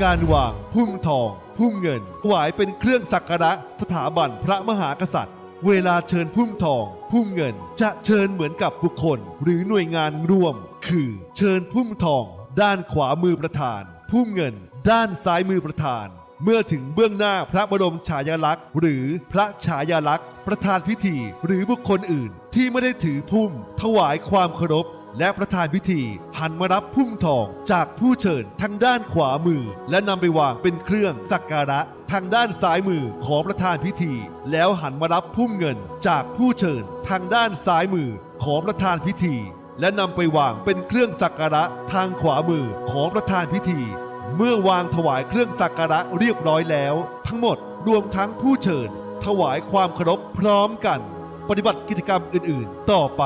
การวางพุ่มทองพุ่มเงินถวายเป็นเครื่องสักการะสถาบันพระมหากษัตริย์ เวลาเชิญพุ่มทอง พุ่มเงินจะเชิญเหมือนกับบุคคล หรือหน่วยงานร่วม คือ เชิญพุ่มทอง ด้านขวามือประธาน พุ่มเงิน ด้านซ้ายมือประธาน เมื่อถึงเบื้องหน้าพระบรมฉายาลักษณ์ หรือพระฉายาลักษณ์ ประธานพิธี หรือบุคคลอื่น ที่ไม่ได้ถือพุ่ม ถวายความเคารพ และประธานพิธี หันมารับพุ่มทองจากผู้เชิญทางด้านขวามือ และนำไปวางเป็นเครื่องสักการะทางด้านซ้ายมือของประธานพิธี แล้วหันมารับพุ่มเงินจากผู้เชิญทางด้านซ้ายมือของประธานพิธี และนำไปวางเป็นเครื่องสักการะทางขวามือของประธานพิธี เมื่อวางถวายเครื่องสักการะเรียบร้อยแล้ว ทั้งหมดรวมทั้งผู้เชิญ ถวายความเคารพพร้อมกัน ปฏิบัติกิจกรรมอื่น ๆ ต่อไป